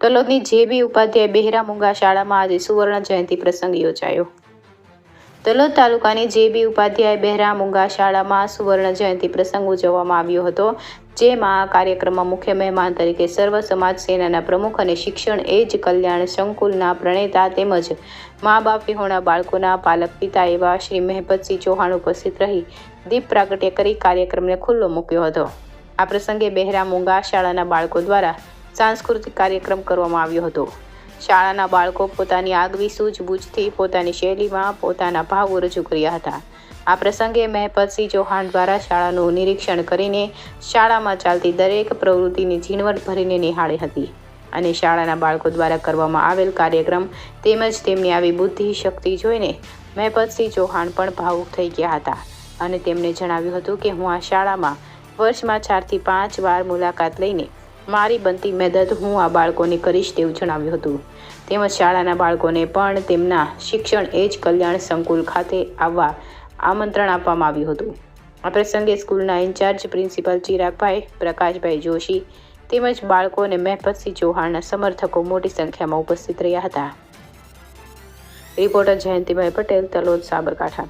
તલોદની જે બી ઉપાધ્યાય બહેરા મુંગા શાળામાં આજે સુવર્ણ જયંતિ પ્રસંગ યોજાયો. તલોદ તાલુકાની જે બી ઉપાધ્યાય બહેરા મુંગા શાળામાં સુવર્ણ જયંતિ પ્રસંગ ઉજવવામાં આવ્યો હતો, જેમાં આ કાર્યક્રમમાં મુખ્ય મહેમાન તરીકે સર્વ સમાજ સેનાના પ્રમુખ અને શિક્ષણ એ જ કલ્યાણ સંકુલના પ્રણેતા તેમજ મા બાપ વિહોણા બાળકોના પાલક પિતા એવા શ્રી મહેપતસિંહ ચૌહાણ ઉપસ્થિત રહી દીપ પ્રાગટ્ય કરી કાર્યક્રમને ખુલ્લો મૂક્યો હતો. આ પ્રસંગે બહેરા મુંગા શાળાના બાળકો દ્વારા સાંસ્કૃતિક કાર્યક્રમ કરવામાં આવ્યો હતો. શાળાના બાળકો પોતાની આગવી સૂઝબૂછથી પોતાની શૈલીમાં પોતાના ભાવો રજૂ કર્યા હતા. આ પ્રસંગે મહેપતસિંહ ચૌહાણ દ્વારા શાળાનું નિરીક્ષણ કરીને શાળામાં ચાલતી દરેક પ્રવૃત્તિની ઝીણવટ ભરીને નિહાળી હતી અને શાળાના બાળકો દ્વારા કરવામાં આવેલ કાર્યક્રમ તેમજ તેમની આવી બુદ્ધિ શક્તિ જોઈને મહેપતસિંહ ચૌહાણ પણ ભાવુક થઈ ગયા હતા અને તેમણે જણાવ્યું હતું કે હું આ શાળામાં વર્ષમાં ચારથી પાંચ વાર મુલાકાત લઈને મારી બનતી મદદ હું આ બાળકોને કરીશ તેવું જણાવ્યું હતું. તેમજ શાળાના બાળકોને પણ તેમના શિક્ષણ એ જ કલ્યાણ સંકુલ ખાતે આવવા આમંત્રણ આપવામાં આવ્યું હતું. આ પ્રસંગે સ્કૂલના ઇન્ચાર્જ પ્રિન્સિપાલ ચિરાગભાઈ, પ્રકાશભાઈ જોશી તેમજ બાળકો અને મહેપતસિંહ ચૌહાણના સમર્થકો મોટી સંખ્યામાં ઉપસ્થિત રહ્યા હતા. રિપોર્ટર જયંતિભાઈ પટેલ, તલોદ સાબરકાંઠા.